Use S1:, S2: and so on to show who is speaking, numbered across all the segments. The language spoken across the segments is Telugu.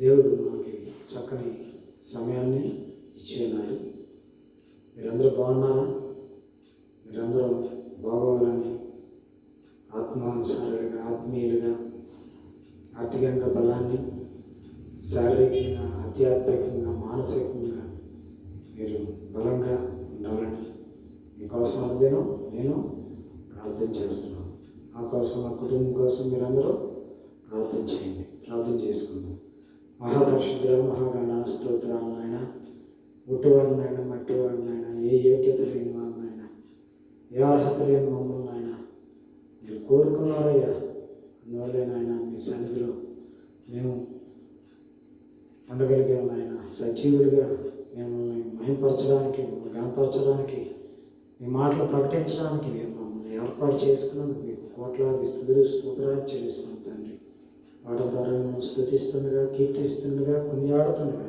S1: దేవుడు మనకి చక్కని సమయాన్ని ఇచ్చేనాడు మీరందరూ బాగున్నారా? మీరందరూ బాగోవాలని ఆత్మానుసారులుగా ఆత్మీయులుగా ఆర్థికంగా బలాన్ని శారీరకంగా ఆధ్యాత్మికంగా మానసికంగా మీరు బలంగా ఉండాలని మీకోసం అదేనో నేను ప్రార్థన చేస్తున్నాను. నా కోసం నా కుటుంబం కోసం మీరందరూ ప్రార్థన చేయండి. ప్రార్థన చేసుకుందాం. మహాపరిశుద్ధ మహాగణ స్తోత్రాలు నాయన ఉట్టువాడినైనా మట్టివాడినైనా ఏ యోగ్యత లేని వాడినైనా ఏ అర్హత లేని మమ్మల్ని నాయన మీరు కోరుకున్నారయ్యా. అందువల్లే మీ సన్నిధిలో మేము ఉండగలిగాం నాయన. సజీవులుగా మిమ్మల్ని మహింపరచడానికి మిమ్మల్ని మీ మాటలు ప్రకటించడానికి మీరు మమ్మల్ని ఏర్పాటు చేసుకున్నందుకు మీకు కోట్లాది స్థుతులు స్తోత్రాలు చెల్లిస్తున్నాం తండ్రి ద్వారా మేము స్థుతిస్తుండగా కీర్తిస్తుండగా కొనియాడుతుండగా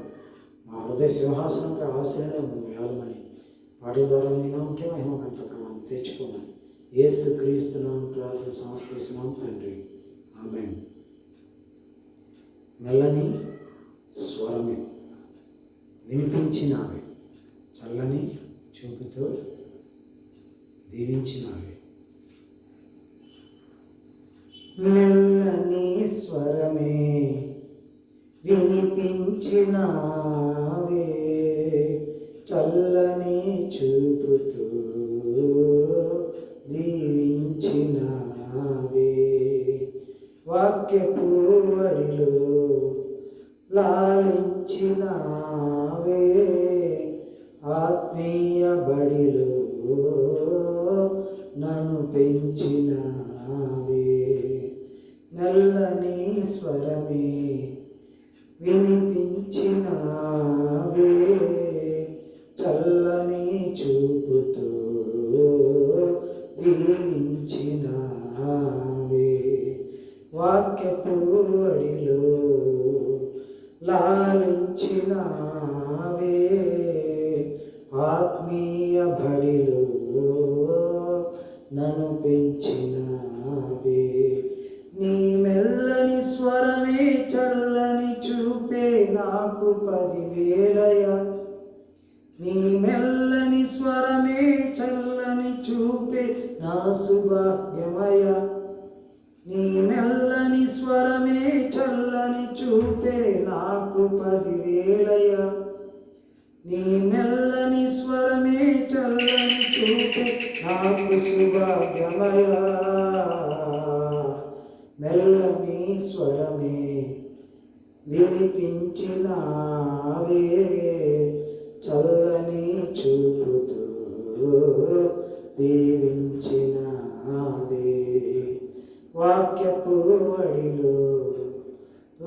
S1: మా హృదయ సింహాసనంగా ఆశయాన్ని మమ్మల్ని ఆలమని వాటి ద్వారా మీ నామకే మహిమ గంత తెచ్చుకోమని ఏసు క్రీస్తున్నాం ప్రార్థన సమర్పిస్తున్నాం తండ్రి. ఆమె మెల్లని స్వరమే వినిపించినావే. చల్లని చూపుతో దీవించినావే. మెల్లని స్వరమే వినిపించినావే చల్లని చూపుతూ దీవించినా నన్ను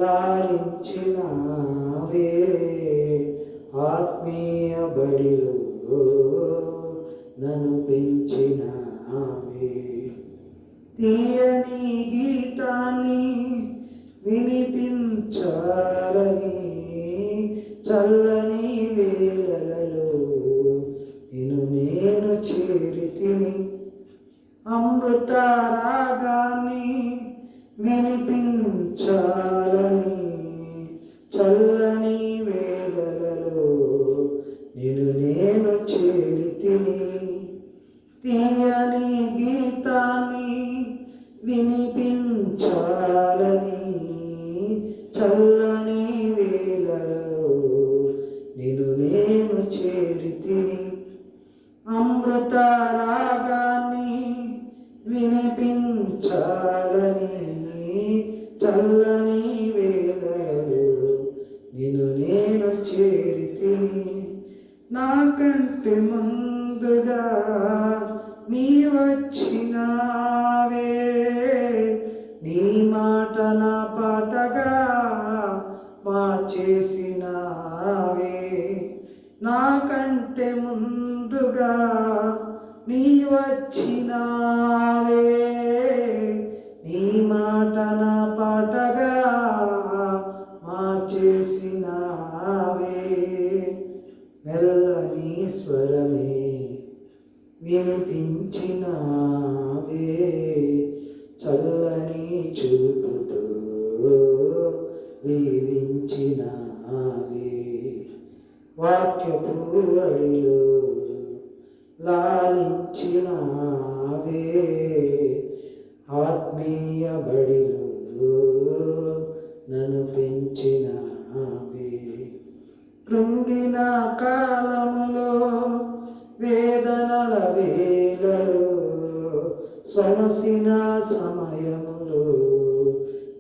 S1: లాలించినావే ఆత్మీయ బడిలో నన్ను పెంచినావే. తీయని గీతాన్ని వినిపించాలని చల్లని వేళలలో నేను నేను చేరితిని. అమృత రాగాన్ని వినిపించాలి చల్లని వేళలలో నేను నేను చేరితిని. తీయని గీతాన్ని వినిపించాలని చల్ల స్వరమే వినిపించినావే చల్లని చూపుతో దీవించినావే. వాక్యపు అడిలో లాలించినావే ఆత్మీయ బడిలో నన్ను పెంచినావే. కృంగిన కాలము వేదనల వేలలు సమసిన సమయములో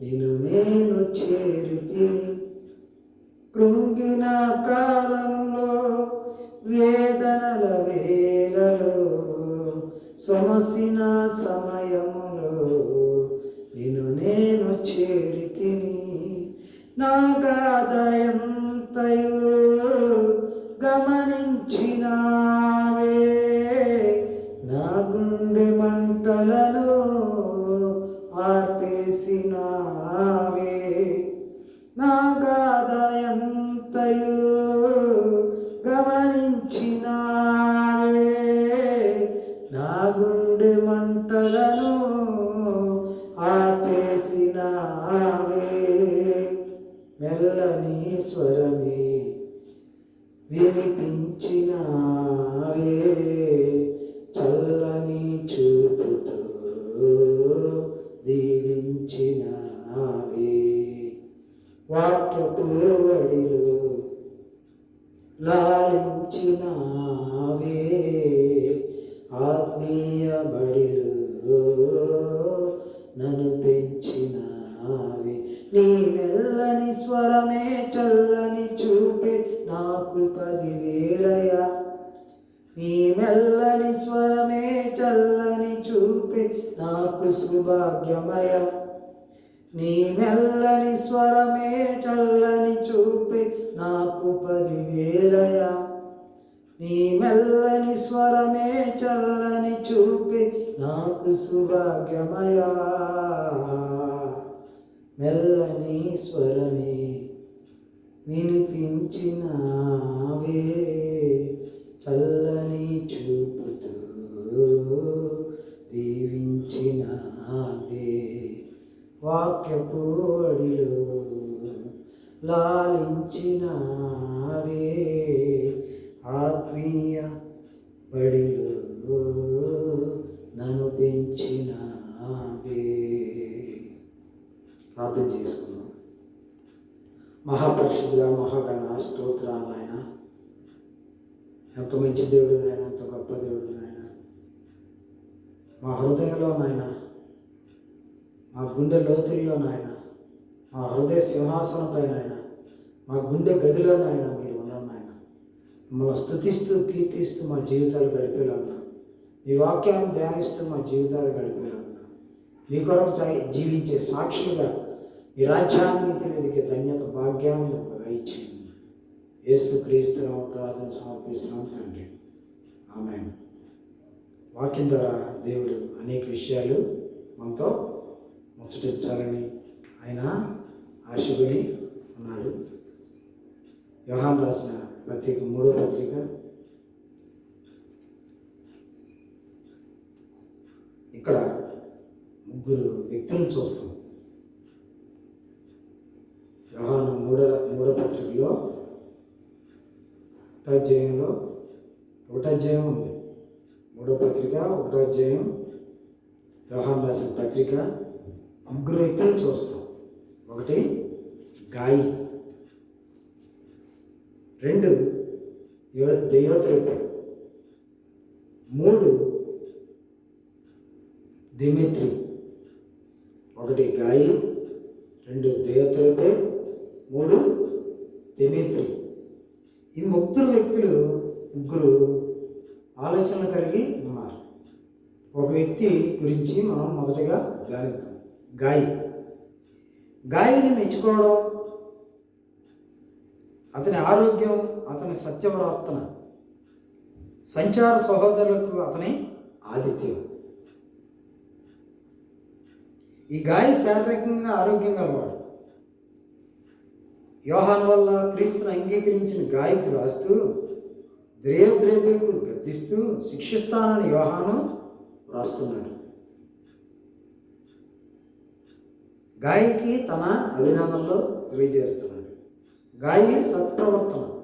S1: నిన్ను నేను చేరుతిని కృంగిన కాలంలో వేదనల వేలలు సమసిన సమయములో నిన్ను నేను చేరితిని నా గాథ చూపి నాకు సుభాగ్యమయా. మెల్లని స్వరమే వినిపించినావే. చల్లని చూపుతూ దీవించినావే. వాక్యపు అడిలో లాలించినావే. ఆత్మీయ బడిలో నన్ను పెంచినావే. ప్రార్థన చేసుకున్నాం మహాపరిషుద్ధుగా మహాగణ స్తోత్రాలు నాయన. ఎంత మంచి దేవుడు నాయన ఎంత గొప్ప దేవుడు నాయన. మా హృదయంలో నాయన మా గుండె లోతుల్లో నాయన మా హృదయ సింహాసనంపై నాయన మా గుండె గదిలో నాయన మీరు ఉన్నాం నాయన. మిమ్మల్ని స్థుతిస్తూ కీర్తిస్తూ మా జీవితాలు గడిపేలాగా మీ వాక్యాన్ని ధ్యానిస్తూ మా జీవితాలు గడిపేలాగా మీ కొరకు జీవించే సాక్షిగా మీ రాజ్యాన్వితి మీదకి ధన్యత భాగ్యాన్ని మాకు దయచేయండి యేసు క్రీస్తునామ ప్రార్థన సమర్పిస్తున్నాం తండ్రి. ఆమె వాక్యం ద్వారా దేవుడు అనేక విషయాలు మనతో ముచ్చటించాలని ఆయన ఆశపడి ఉన్నాడు. వ్యవహారం రాసిన పత్రిక మూడో పత్రిక ఇక్కడ ముగ్గురు వ్యక్తులను చూస్తాం. వ్యవహారం మూడ మూడో పత్రికలో ఒకటాధ్యాయంలో ఒకటాధ్యాయం ఉంది. మూడో పత్రిక ఒకటాధ్యాయం వ్యవహారం రాసిన పత్రిక ముగ్గురు వ్యక్తులను చూస్తాం. ఒకటి గాయి రెండు యో మూడు దిమిత్రి. ఒకటి గాయి రెండు దెయోత్రిపే మూడు దిమిత్రి. ఈ ముగ్గురు వ్యక్తులు ముగ్గురు ఆలోచనలు కలిగి ఉన్నారు. ఒక వ్యక్తి గురించి మనం మొదటగా ధ్యానిద్దాం గాయి. గాయని మెచ్చుకోవడం అతని ఆరోగ్యం అతని సత్యప్రార్థన సంచార సహోదరులకు అతని ఆతిథ్యం. ఈ గాయ శారీరకంగా ఆరోగ్యం గలవాడు యోహాన్ వల్ల క్రీస్తును అంగీకరించిన గాయకు రాస్తూ ద్రేయోద్రేపేకు గద్దిస్తూ శిక్షిస్తానని యోహాను రాస్తున్నాడు. గాయకి తన అభినందనలో తెలియజేస్తున్నాడు. గాయి సత్ప్రవర్తన.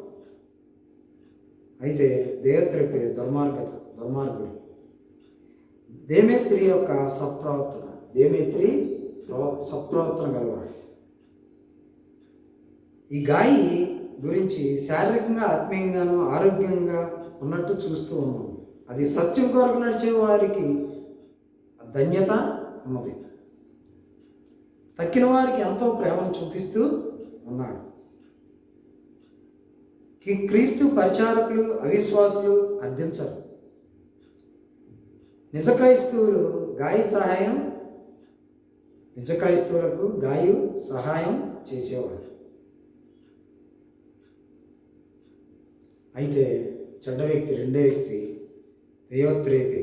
S1: అయితే దేవత్రిపే దుర్మార్గత దుర్మార్గుడు. దేమేత్రి యొక్క సత్ప్రవర్తన. దేమేత్రి ప్రవ- సత్ప్రవర్తన గలవాడు. ఈ గాయి గురించి శారీరకంగా ఆత్మీయంగాను ఆరోగ్యంగా ఉన్నట్టు చూస్తూ ఉన్నాం అది సత్యం కొరకు నడిచే వారికి ధన్యత ఉన్నది. తక్కిన వారికి ఎంతో ప్రేమను చూపిస్తూ ఉన్నాడు. ఈ క్రీస్తు పరిచారకులు అవిశ్వాసులు అర్థించరు. నిజ క్రైస్తవులు గాయ సహాయం నిజ క్రైస్తవులకు గాయు సహాయం చేసేవాడు. అయితే చెడ్డ వ్యక్తి రెండో వ్యక్తి దయోత్రేపి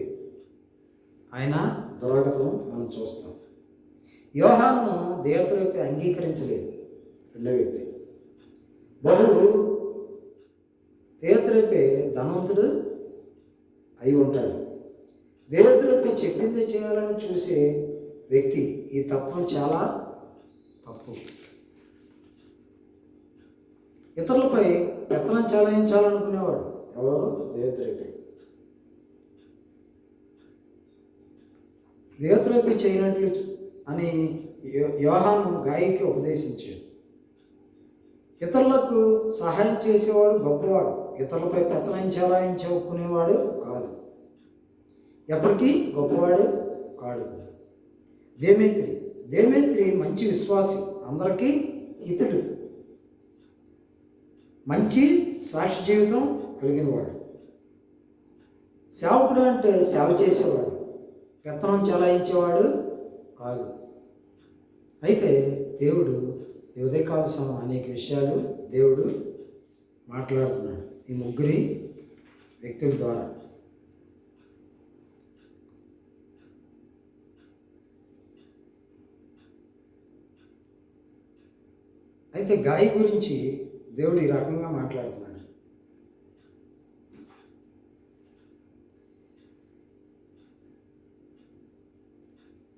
S1: ఆయన దురాగతం మనం చూస్తాం. యోహాను దేవత్రేపి అంగీకరించలేదు రెండో వ్యక్తి. బహుడు దేవత్రేపే ధనవంతుడు అయి ఉంటాడు. దేవతలపై చెప్పింది చేయాలని చూసే వ్యక్తి ఈ తత్వం చాలా తప్పు. ఇతరులపై పెత్తనం చెలాయించాలనుకునేవాడు ఎవరు? దేవతలపై దేవతలపై చేయనట్లు అని యోహాను గాయకి ఉపదేశించాడు. ఇతరులకు సహాయం చేసేవాడు గొప్పవాడు ఇతరులపై పెత్తనం చెలాయించుకునేవాడు కాదు. ఎప్పటికీ గొప్పవాడు కాడు. దేమేత్రి దేమేత్రి మంచి విశ్వాసి అందరికీ ఇతడు. మంచి సాక్షి జీవితం కలిగినవాడు. సేవకుడు అంటే సేవ చేసేవాడు. పెత్తనం చెలాయించేవాడు కాదు. అయితే దేవుడు ఈ ఉదయకాల సమయం అనేక విషయాలు దేవుడు మాట్లాడుతున్నాడు. ఈ ముగ్గురి వ్యక్తుల ద్వారా. అయితే గాయ గురించి దేవుడు ఈ రకంగా మాట్లాడుతున్నాడు.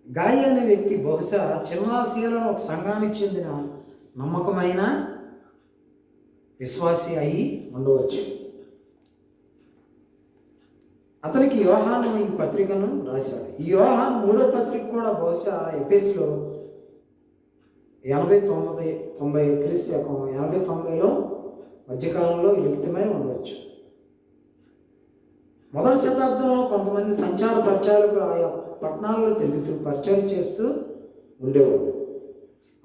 S1: గాయ అనే వ్యక్తి బహుశా చిన్నాసియలను ఒక సంఘానికి చెందిన నమ్మకమైన విశ్వాసి అయి ఉండవచ్చు. అతనికి యోహాను ఈ పత్రికను రాశాడు. ఈ యోహాన్ మూడో పత్రిక కూడా బహుశా ఎపిస్లో ఎనభై తొమ్మిది తొంభై క్రీస్తు శకం ఎనభై తొంభైలో మధ్యకాలంలో లిఖితమై ఉండవచ్చు మొదటి శతాబ్దంలో కొంతమంది సంచార పరిచయాలకు ఆయా పట్టణాల్లో తిరుగుతూ పరిచయం చేస్తూ ఉండేవాళ్ళు.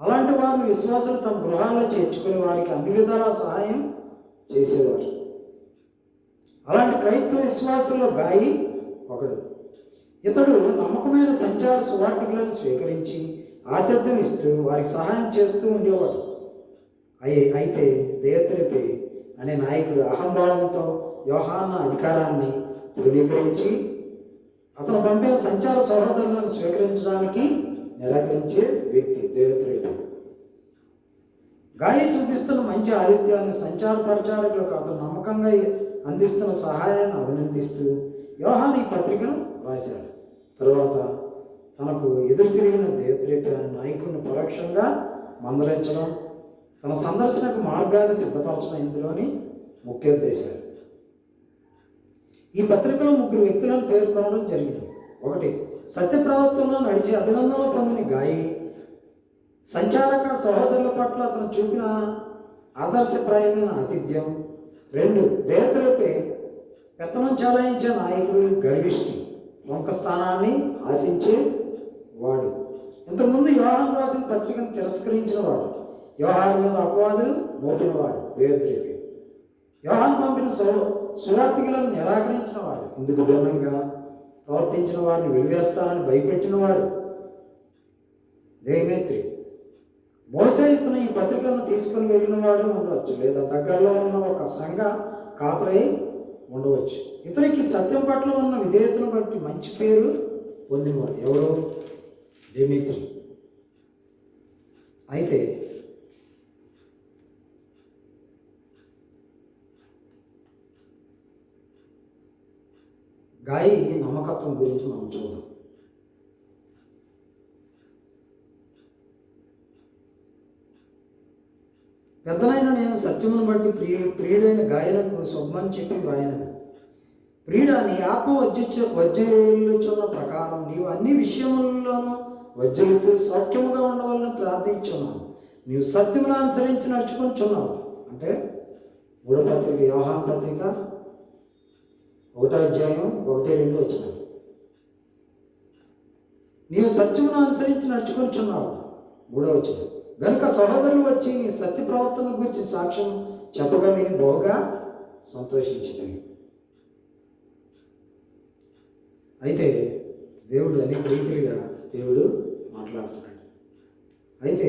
S1: అలాంటి వారిని విశ్వాసులు తమ గృహాల్లో చేర్చుకుని వారికి అన్ని విధాల సహాయం చేసేవారు. అలాంటి క్రైస్తవ విశ్వాసుల్లో గాయి ఒకడు. ఇతడు నమ్మకమైన సంచార సువార్థికులను స్వీకరించి ఆతిథ్యం ఇస్తూ వారికి సహాయం చేస్తూ ఉండేవాడు. అయి అయితే దేవత్రేపే అనే నాయకుడు అహంభావంతో యోహాన్న అధికారాన్ని ధృవీకరించి అతను పంపిన సంచార సహోదరులను స్వీకరించడానికి నిరాకరించే వ్యక్తి దేవత్రేపే గాయ చూపిస్తున్న మంచి ఆతిథ్యాన్ని సంచార ప్రచారకులకు అతను నమ్మకంగా అందిస్తున్న సహాయాన్ని అభినందిస్తూ యోహాన్ ఈ పత్రికను రాశాడు. తర్వాత తనకు ఎదురు తిరిగిన దేవత్రేప నాయకుడిని పరోక్షంగా మందలించడం తన సందర్శనకు మార్గాన్ని సిద్ధపరచడం ఇందులోని ముఖ్యోద్దేశాలు ఈ పత్రికలో ముగ్గురు వ్యక్తులను పేర్కొనడం జరిగింది. ఒకటి సత్యప్రవర్తనలో నడిచి అభినందనలు పొందిన గాయి సంచారక సహోదరుల పట్ల అతను చూపిన ఆదర్శప్రాయమైన ఆతిథ్యం. రెండు దేవతలపై పెత్తనం చలాయించే నాయకుడు గర్విష్టి ప్రముఖ స్థానాన్ని ఆశించే వాడు. ఇంతకుముందు వ్యవహారం రాసిన పత్రికను తిరస్కరించిన వాడు. వ్యవహారం మీద అపవాదులు మోపినవాడు దేవద్రేవి వ్యవహారం పంపిన సో సువార్థికులను నిరాకరించిన వాడు. ఇందుకు భిన్నంగా ప్రవర్తించిన వారిని వెలివేస్తానని భయపెట్టిన వాడు దేవేత్రి బహుశా ఇతను ఈ పత్రికలను తీసుకుని వెళ్ళిన వాడు ఉండవచ్చు లేదా దగ్గరలో ఉన్న ఒక సంఘ కాపరై ఉండవచ్చు. ఇతనికి సత్యం పట్ల ఉన్న విధేయతను బట్టి మంచి పేరు పొందినవాడు ఎవరు? దేమిత్రి అయితే గాయి నమ్మకత్వం గురించి మనం చూద్దాం. పెద్దనైన నేను సత్యమును బట్టి ప్రియ ప్రియుడైన గాయనకు శుభమని చెప్పి వ్రాయనది. ప్రియుడ నీ ఆత్మ వచ్చి వజ్జలుచున్న ప్రకారం నీవు అన్ని విషయముల్లోనూ వజ్రులతో సౌఖ్యముగా ఉండవాలని ప్రార్థించున్నావు. నీవు సత్యమును అనుసరించి నడుచుకుంటున్నావు అంటే మూడో పత్రిక వ్యవహార పత్రిక ఒకటో అధ్యాయం ఒకటి రెండు వచ్చిన నీవు సత్యమును అనుసరించి నడుచుకుంటున్నావు మూడో వచ్చిన గనుక సహోదరులు వచ్చి నీ సత్య ప్రవర్తన గురించి సాక్ష్యం చెప్పగా నేను బహుగా సంతోషించింది అయితే దేవుడు అనేక రీతిలుగా దేవుడు మాట్లాడుతున్నాడు. అయితే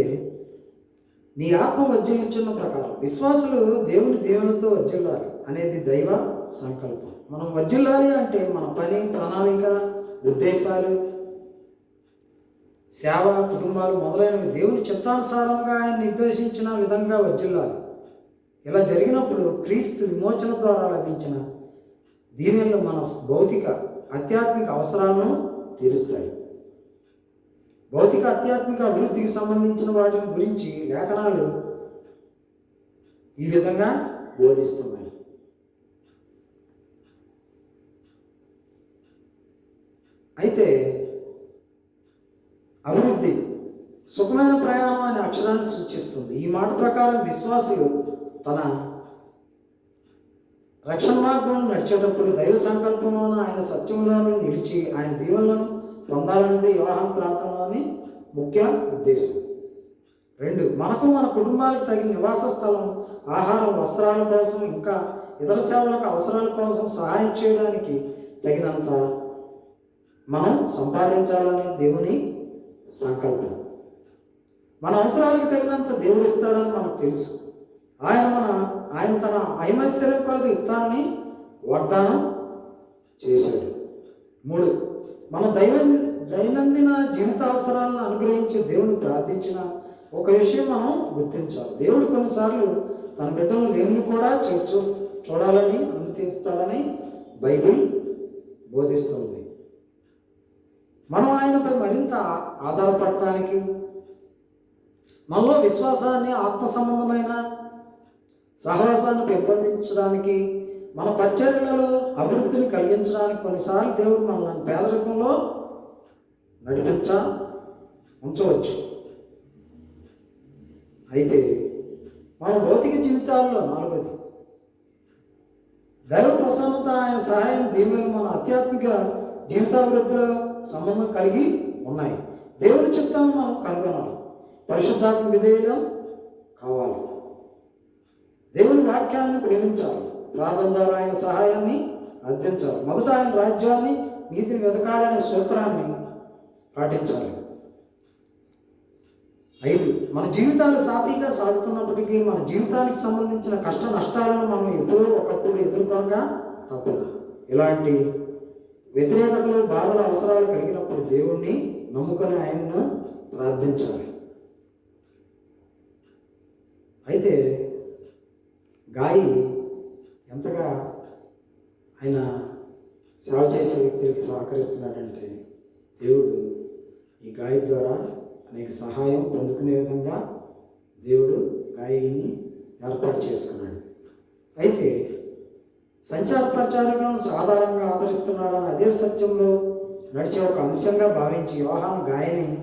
S1: నీ ఆత్మ వజ్జలించున్న ప్రకారం విశ్వాసులు దేవుని దేవునితో వజ్జిల్లాలి అనేది దైవ సంకల్పం. మనం వజ్జిల్లాలి అంటే మన పని ప్రణాళిక ఉద్దేశాలు సేవ కుటుంబాలు మొదలైనవి దేవుని చిత్తానుసారంగా ఆయన నిర్దేశించిన విధంగా వజ్జిల్లాలి ఇలా జరిగినప్పుడు క్రీస్తు విమోచన ద్వారా లభించిన దీవెనలు మన భౌతిక ఆధ్యాత్మిక అవసరాలను తీరుస్తాయి. భౌతిక ఆధ్యాత్మిక అభివృద్ధికి సంబంధించిన వాటి గురించి లేఖనాలు ఈ విధంగా బోధిస్తున్నాయి. అయితే అభివృద్ధి సుఖమైన ప్రయాణం అనే అక్షరాన్ని సూచిస్తుంది. ఈ మాట ప్రకారం విశ్వాసులు తన రక్షణ మార్గంలో నడిచేటప్పుడు దైవ సంకల్పంలోనూ ఆయన సత్యంలోనూ నిలిచి ఆయన దీవెనలను పొందాలనేది వివాహం ప్రాంతంలోని ముఖ్య ఉద్దేశం. రెండు మనకు మన కుటుంబాలకు తగిన నివాస స్థలం ఆహారం వస్త్రాల కోసం ఇంకా ఇతర సేవలకు అవసరాల కోసం సహాయం చేయడానికి తగినంత మనం సంపాదించాలనే దేవుని సంకల్పం. మన అవసరాలకు తగినంత దేవుడు ఇస్తాడని మనకు తెలుసు. ఆయన మన ఆయన తన ఐమశ్వర్యం కొరకు ఇస్తానని వాగ్దానం చేశాడు. మూడు మన దైవ దైనందిన జీవిత అవసరాలను అనుగ్రహించి దేవుని ప్రార్థించిన ఒక విషయం మనం గుర్తించాలి. దేవుడు కొన్నిసార్లు తన బిడ్డలు లేని కూడా చూ- చూ చూడాలని అనుమతిస్తాడని బైబిల్ బోధిస్తుంది. మనం ఆయనపై మరింత ఆధారపడటానికి మనలో విశ్వాసాన్ని ఆత్మ సంబంధమైన సహవాసాన్ని పెంపొందించడానికి మన పరిచర్యలలో అభివృద్ధిని కలిగించడానికి కొన్నిసార్లు దేవుడు మనల్ని పేదరికంలో నడిపించ ఉంచవచ్చు. అయితే మన భౌతిక జీవితాల్లో నాలుగోది. దైవ ప్రసన్నత ఆయన సహాయం దీవెనలు మన ఆధ్యాత్మిక జీవితాభివృద్ధిలో సంబంధం కలిగి ఉన్నాయి. దేవుని చిత్తాన్ని మనం కనుగొనాలి. పరిశుద్ధాత్మ విధేయం కావాలి. దేవుని వాక్యాన్ని ప్రేమించాలి. ప్రార్థన ద్వారా ఆయన సహాయాన్ని అందించాలి మొదట ఆయన రాజ్యాన్ని నీతిని వెతకాలనే సూత్రాన్ని పాటించాలి. ఐదు మన జీవితాలు సాఫీగా సాగుతున్నప్పటికీ మన జీవితానికి సంబంధించిన కష్ట నష్టాలను మనం ఎప్పుడో ఒకప్పుడు ఎదుర్కొనగా తప్పదు. ఇలాంటి వ్యతిరేకతలు బాధల అవసరాలు కలిగినప్పుడు దేవుణ్ణి నమ్ముకొని ఆయన్ను ప్రార్థించాలి. అయితే గాయి ఎంతగా ఆయన సేవ చేసే వ్యక్తులకి సహకరిస్తున్నాడంటే దేవుడు ఈ గాయ ద్వారా అనేక సహాయం పొందుకునే విధంగా దేవుడు గాయని ఏర్పాటు చేసుకున్నాడు. అయితే సంచార ప్రచారకులను సాధారణంగా ఆదరిస్తున్నాడని అదే సత్యంలో నడిచే ఒక అంశంగా భావించి యోహాను గాయని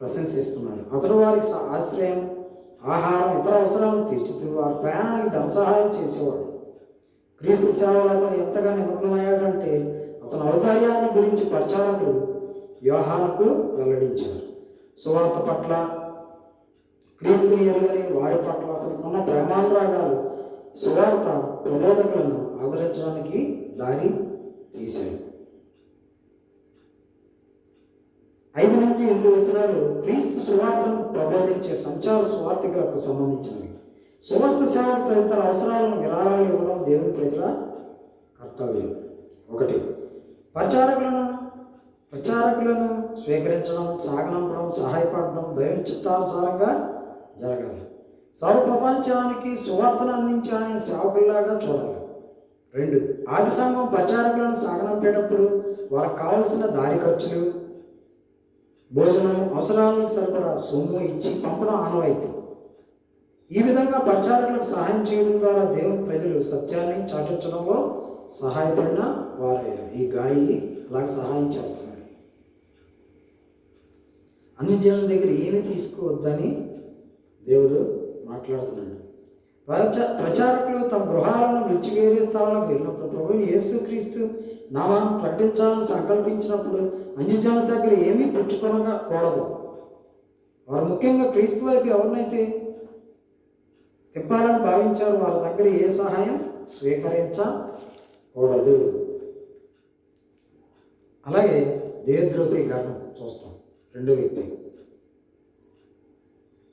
S1: ప్రశంసిస్తున్నాడు. అతడు వారికి ఆశ్రయం ఆహారం ఇతర అవసరాలను తీర్చుతూ వారి ప్రయాణానికి ధన సహాయం చేసేవాడు. క్రీస్తు సేవలో అతను ఎంతగా నిమగ్నమయ్యాడంటే అతని ఔదార్యాన్ని గురించి ప్రచారకులు వ్యూహాలకు వెల్లడించారు. సువార్త పట్ల క్రీస్తుని ఎరుగని వారి పట్ల అతనికి ఉన్న ప్రేమానురాగాలు సువార్త ప్రబోధకులను ఆదరించడానికి దారి తీశాయి. ఐదు నుండి ఎనిమిది వచనాలు క్రీస్తు సువార్తను ప్రబోధించే సంచార సువార్థికులకు సంబంధించినవి. సువార్త సేవకు తదితర అవసరాలను విరాళాలు ఇవ్వడం దేవుని ప్రజల కర్తవ్యం. ఒకటి ప్రచారకులను ప్రచారకులను స్వీకరించడం సాగనంపడం సహాయపడడం దైవ చిత్తానుసారంగా జరగాలి. సర్వ ప్రపంచానికి సువార్తను అందించే ఆయన సేవకుల్లాగా చూడాలి. రెండు ఆది సంఘం ప్రచారకులను సాగనంపేటప్పుడు వారికి కావలసిన దారి ఖర్చులు భోజనం అవసరాలకు సరిపడా సొమ్ము ఇచ్చి పంపడం ఆనవాయితీ. ఈ విధంగా ప్రచారకులకు సహాయం చేయడం ద్వారా దేవుని ప్రజలు సత్యాన్ని చాటించడంలో సహాయపడిన వారయ్యారు. ఈ గాయి అలాగే సహాయం చేస్తారు అన్ని జనుల దగ్గర ఏమి తీసుకోవద్దని దేవుడు మాట్లాడుతున్నాడు. ప్రచారకులు తమ గృహాలను విడిచి వేరే స్థానాలకు వెళ్ళినప్పుడు ప్రభుని యేసుక్రీస్తు నామాన్ని ప్రకటించాలని సంకల్పించినప్పుడు అన్ని జనుల దగ్గర ఏమీ పుచ్చుకొనకూడదు వారు ముఖ్యంగా క్రీస్తు వైపు ఎవరినైతే తిప్పాలని భావించారు వాళ్ళ దగ్గర ఏ సహాయం స్వీకరించకూడదు. అలాగే దేవద్రోపి గర్వం చూస్తాం రెండో వ్యక్తి.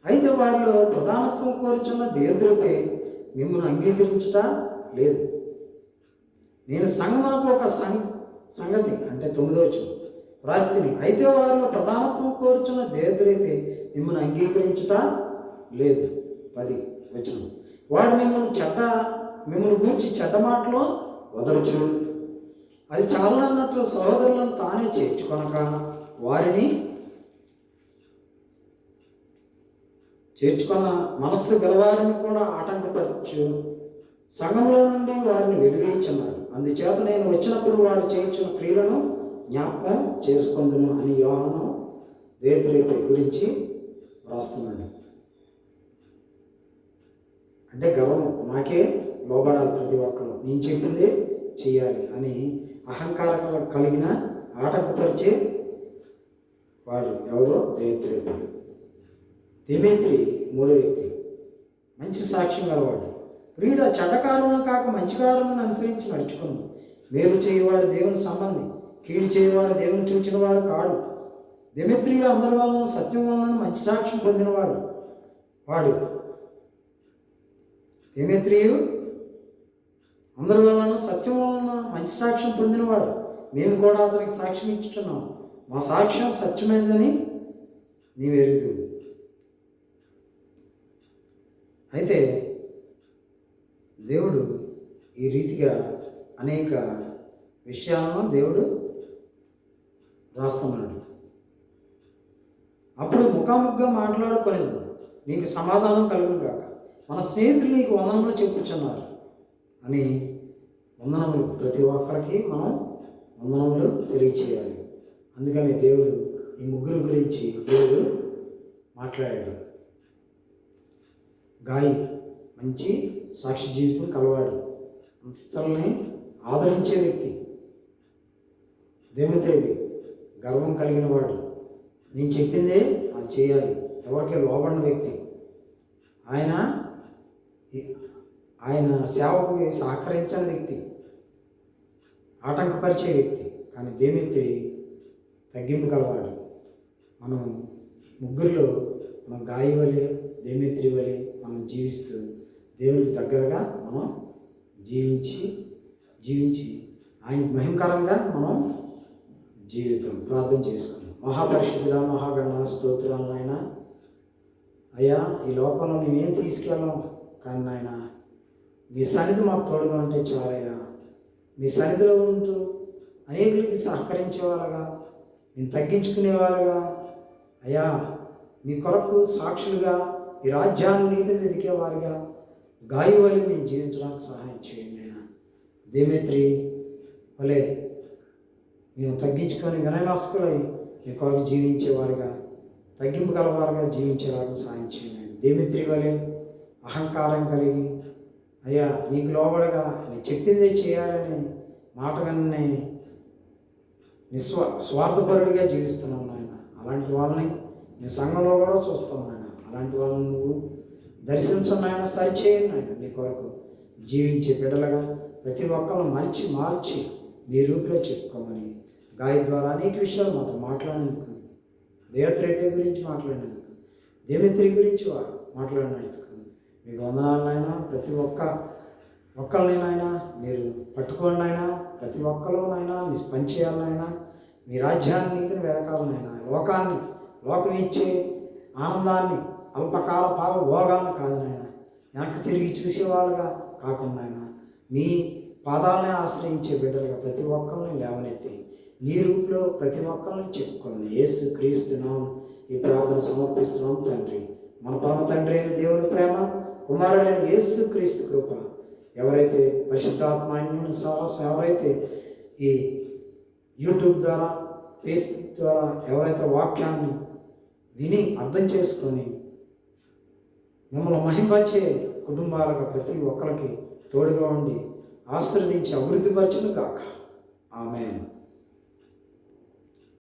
S1: అయితే వారిలో ప్రధానత్వం కోరుచున్న దేవద్రోపి మిమ్మల్ని అంగీకరించుట లేదు. నేను సంగమనకు ఒక సంగ సంగతి అంటే తొమ్మిదో వచ్చిన రాస్తిని అయితే వారిలో ప్రధానత్వం కోరుచున్న దేవద్రోపి మిమ్మల్ని అంగీకరించుట లేదు. పది. వచ్చును వాడు మిమ్మల్ని చెడ్డ మిమ్మల్ని గూర్చి చెడ్డ మాటలో వదలచు అది చాలన్నట్లు సహోదరులను తానే చేర్చుకొనక వారిని చేర్చుకొన మనస్సు గలవారిని కూడా ఆటంకపరచు సంఘంలో నుండి వారిని వెలివేయించున్నాడు అందుచేత నేను వచ్చినప్పుడు వారు చేయించిన క్రియలను జ్ఞాపకం చేసుకుందును అని యోహను దేద్రేపి గురించి రాస్తున్నాను అంటే గర్వం నాకే లోబడాలి ప్రతి ఒక్కరు. నేను చెప్పింది చేయాలి అని అహంకారం కలిగిన ఆటంకపరిచే వాడు ఎవరో దేవేత్రేపి దేవేత్రి మూడో వ్యక్తి. మంచి సాక్ష్యం గలవాడు. ప్రియుడు చెడ్డకారమును కాక మంచి కారమును అనుసరించి నడుచుకును. మేలు చేయవాడు దేవుని సంబంధి కీడు చేయవాడు దేవుని చూచినవాడు కాడు. దిమిత్రి అందరి వలన సత్యం వలన మంచి సాక్ష్యం పొందినవాడు. వాడు దిమిత్రియు అందరి వలన సత్యం వలన మంచి సాక్ష్యం పొందినవాడు. మేము కూడా అతనికి సాక్ష్యం ఇచ్చుతున్నాం మా సాక్ష్యం సత్యమైనదని నీవు ఎరుగుతు అయితే దేవుడు ఈ రీతిగా అనేక విషయాలను దేవుడు రాస్తున్నాడు. అప్పుడు ముఖాముఖిగా మాట్లాడుకోలేదు నీకు సమాధానం కలుగును కాక మన స్నేహితులు నీకు వందనములు చెప్పుచున్నారు. అని వందనములు ప్రతి ఒక్కరికి మనం వందనములు తెలియచేయాలి. అందుకని దేవుడు ఈ ముగ్గురు గురించి దేవుడు మాట్లాడాడు. గాయి మంచి సాక్షి జీవితం కలవాడు. ఇతరులని ఆదరించే వ్యక్తి. దేవదేవి గర్వం కలిగిన వాడు. నేను చెప్పిందే అది చేయాలి. ఎవరికి లోబడిన వ్యక్తి. ఆయన ఆయన సేవకు సహకరించని వ్యక్తి ఆటంకపరిచే వ్యక్తి కానీ దేమిత్రి తగ్గింపు గలవాడు మనం ముగ్గురిలో మనం గాయి వలె దేమిత్రి వలె మనం జీవిస్తూ దేవునికి దగ్గరగా మనం జీవించి జీవించి ఆయన మహిమకరంగా మనం జీవితం ప్రార్థన చేసుకున్నాం మహాపరిశుద్ధుల మహాగణ స్తోత్రాలను ఆయన అయ్యా ఈ లోకంలో మేమేం తీసుకెళ్ళాం? కానీ నాయన మీ సన్నిధి మాకు తోడుగా ఉంటే చాలయ్యా. మీ సన్నిధిలో ఉంటూ అనేకులకి సహకరించేవాళ్ళగా మేము తగ్గించుకునేవారుగా అయ్యా మీ కొరకు సాక్షులుగా ఈ రాజ్యాన్ని నీతిని వెతికేవారుగా గాయ వల్ల మేము జీవించడానికి సహాయం చేయండి అయినా దేమిత్రి వలే మేము తగ్గించుకొని వినయమాస్కులై మీ కొరకు జీవించేవారుగా తగ్గింపు గలవారుగా జీవించేవారికి సహాయం చేయండి దేమిత్రి వలె అహంకారం కలిగి అయ్యా నీకు లోబడగా నేను చెప్పిందే చేయాలని మాట వినని నిస్వ స్వార్థపరుడిగా జీవిస్తున్నావు నాయన. అలాంటి వాళ్ళని నీ సంఘంలో కూడా చూస్తావు నాయన. అలాంటి వాళ్ళని నువ్వు దర్శించను సరిచేయండి నాయన. నీ కొరకు జీవించే బిడ్డలుగా ప్రతి ఒక్కరు మరిచి మార్చి మీ రూపులో చెప్పుకోమని గాయ ద్వారా అనేక విషయాలు మాతో మాట్లాడినందుకు దేవత్రేపే గురించి మాట్లాడినందుకు దేవిత్రి గురించి మాట్లాడినందుకు మీకు వందనాలనైనా ప్రతి ఒక్క ఒక్కళ్ళనైనా మీరు పట్టుకోండి ప్రతి ఒక్కరిలోనైనా మీ పని మీ రాజ్యాన్ని నీతిని వెతకాలనైనా లోకాన్ని లోకం ఇచ్చే ఆనందాన్ని అల్పకాల పాల భోగాలను కాదనైనా వెనక్కి తిరిగి చూసేవాళ్ళుగా కాకుండా మీ పాదాలనే ఆశ్రయించే బిడ్డలుగా ప్రతి ఒక్కరిని లేవనెత్తి మీ రూపులో ప్రతి ఒక్కరిని చెప్పుకోండి యేసు క్రీస్తున్నాం ఈ ప్రార్థన సమర్పిస్తున్నాం తండ్రి. మన పరమ తండ్రి అయిన దేవుని ప్రేమ కుమారుడైన యేసు క్రీస్తు కృప ఎవరైతే పరిశుద్ధాత్మాన్యుని సహవాసం ఎవరైతే ఈ యూట్యూబ్ ద్వారా ఫేస్బుక్ ద్వారా ఎవరైతే వాక్యాన్ని విని అర్థం చేసుకొని మిమ్మల్ని మహింపరిచే కుటుంబాలకు ప్రతి ఒక్కరికి తోడుగా ఉండి ఆశీర్వదించి అభివృద్ధిపరచును కాక ఆమె